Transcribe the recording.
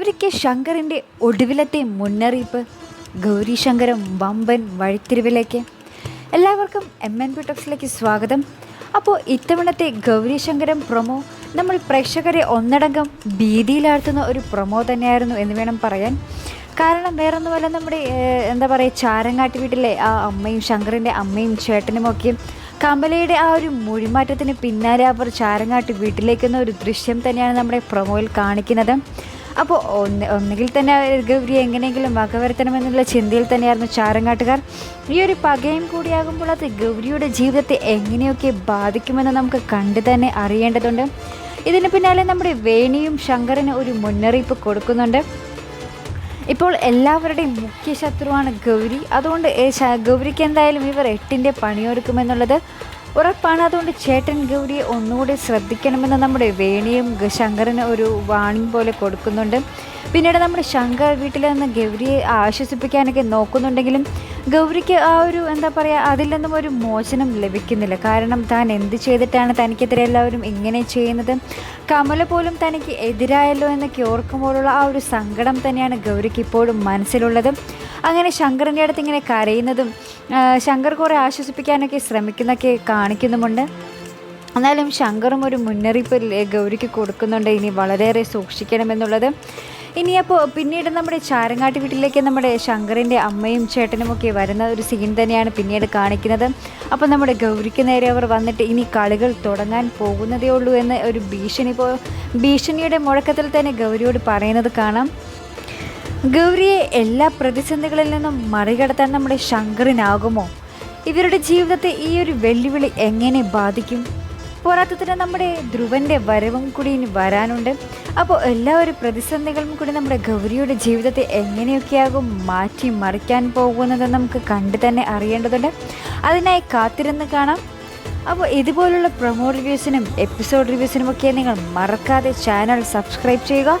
ഇങ്ങനെയിരിക്കെ ശങ്കറിന്റെ ഒടുവിലത്തെ മുന്നറിയിപ്പ്. ഗൗരി ശങ്കരം വമ്പൻ വഴിത്തിരിവിലേക്ക്. എല്ലാവർക്കും എം എൻ പി ടോക്സിലേക്ക് സ്വാഗതം. അപ്പോൾ ഇത്തവണത്തെ ഗൗരിശങ്കരം പ്രൊമോ നമ്മൾ പ്രേക്ഷകരെ ഒന്നടങ്കം ഭീതിയിലാഴ്ത്തുന്ന ഒരു പ്രൊമോ തന്നെയായിരുന്നു എന്ന് വേണം പറയാൻ. കാരണം വേറൊന്നുമല്ല നമ്മുടെ എന്താ പറയുക ചാരങ്ങാട്ട് വീട്ടിലെ ആ അമ്മയും ശങ്കറിന്റെ അമ്മയും ചേട്ടനുമൊക്കെ കമലയുടെ ആ ഒരു മൊഴിമാറ്റത്തിന് പിന്നാലെ അവർ ചാരങ്ങാട്ട് വീട്ടിലേക്കുന്ന ഒരു ദൃശ്യം തന്നെയാണ് നമ്മുടെ പ്രൊമോയിൽ കാണിക്കുന്നത്. അപ്പോൾ ഒന്ന് ഒന്നുകിൽ തന്നെ ഗൗരി എങ്ങനെയെങ്കിലും വകവരുത്തണമെന്നുള്ള ചിന്തയിൽ തന്നെയായിരുന്നു ചാരങ്ങാട്ടുകാർ. ഈ ഒരു പകയും കൂടിയാകുമ്പോൾ അത് ഗൗരിയുടെ ജീവിതത്തെ എങ്ങനെയൊക്കെ ബാധിക്കുമെന്ന് നമുക്ക് കണ്ടു തന്നെ അറിയേണ്ടതുണ്ട്. ഇതിന് പിന്നാലെ നമ്മുടെ വേണിയും ശങ്കറിന് ഒരു മുന്നറിയിപ്പ് കൊടുക്കുന്നുണ്ട്. ഇപ്പോൾ എല്ലാവരുടെയും മുഖ്യ ശത്രുവാണ് ഗൗരി. അതുകൊണ്ട് ഗൗരിക്ക് എന്തായാലും ഇവർ എട്ടിന്റെ പണിയൊരുക്കുമെന്നുള്ളത് ഉറപ്പാണ്. അതുകൊണ്ട് ചേട്ടൻ ഗൗരിയെ ഒന്നുകൂടി ശ്രദ്ധിക്കണമെന്ന് നമ്മുടെ വേണിയും ശങ്കറിന് ഒരു വാണിംഗ് പോലെ കൊടുക്കുന്നുണ്ട്. പിന്നീട് നമ്മുടെ ശങ്കർ വീട്ടിൽ നിന്ന് ഗൗരിയെ ആശ്വസിപ്പിക്കാനൊക്കെ നോക്കുന്നുണ്ടെങ്കിലും ഗൗരിക്ക് ആ ഒരു എന്താ പറയുക അതിൽ നിന്നും ഒരു മോചനം ലഭിക്കുന്നില്ല. കാരണം താൻ എന്ത് ചെയ്തിട്ടാണ് തനിക്കെതിരെ എല്ലാവരും ഇങ്ങനെ ചെയ്യുന്നത്? കമല പോലും തനിക്ക് എതിരായല്ലോ എന്നൊക്കെ ഓർക്കുമ്പോഴുള്ള ആ ഒരു സങ്കടം തന്നെയാണ് ഗൗരിക്ക് ഇപ്പോഴും മനസ്സിലുള്ളത്. അങ്ങനെ ശങ്കറിന്റെ അടുത്ത് ഇങ്ങനെ കരയുന്നതും ശങ്കർ കുറേ ആശ്വസിപ്പിക്കാനൊക്കെ ശ്രമിക്കുന്നൊക്കെ കാണിക്കുന്നുമുണ്ട്. എന്നാലും ശങ്കറും ഒരു മുന്നറിയിപ്പ് ഗൗരിക്ക് കൊടുക്കുന്നുണ്ട്. ഇനി വളരെയേറെ സൂക്ഷിക്കണമെന്നുള്ളത്. ഇനിയപ്പോൾ പിന്നീട് നമ്മുടെ ചാരങ്ങാട്ട് വീട്ടിലേക്ക് നമ്മുടെ ശങ്കറിന്റെ അമ്മയും ചേട്ടനും ഒക്കെ വരുന്ന ഒരു സീൻ തന്നെയാണ് പിന്നീട് കാണിക്കുന്നത്. അപ്പോൾ നമ്മുടെ ഗൗരിക്ക് നേരെ അവർ വന്നിട്ട് ഇനി കളികൾ തുടങ്ങാൻ പോകുന്നതേ ഉള്ളൂ എന്ന് ഒരു ഭീഷണി ഭീഷണിയുടെ മുഴക്കത്തിൽ തന്നെ ഗൗരിയോട് പറയുന്നത് കാണാം. ഗൗരിയെ എല്ലാ പ്രതിസന്ധികളിൽ നിന്നും മറികടത്താൻ നമ്മുടെ ശങ്കറിനാകുമോ? ഇവരുടെ ജീവിതത്തെ ഈ ഒരു വെല്ലുവിളി എങ്ങനെ ബാധിക്കും? പോരാത്തതിന് നമ്മുടെ ധ്രുവന്റെ വരവും കൂടി ഇനി വരാനുണ്ട്. അപ്പോൾ എല്ലാ ഒരു പ്രതിസന്ധികളും കൂടി നമ്മുടെ ഗൗരിയുടെ ജീവിതത്തെ എങ്ങനെയൊക്കെയാകും മാറ്റി മറിക്കാൻ പോകുന്നത് നമുക്ക് കണ്ടു തന്നെ അറിയേണ്ടതുണ്ട്. അതിനായി കാത്തിരുന്ന് കാണാം. അപ്പോൾ ഇതുപോലുള്ള പ്രൊമോ റിവ്യൂസിനും എപ്പിസോഡ് റിവ്യൂസിനും ഒക്കെ നിങ്ങൾ മറക്കാതെ ചാനൽ സബ്സ്ക്രൈബ് ചെയ്യുക.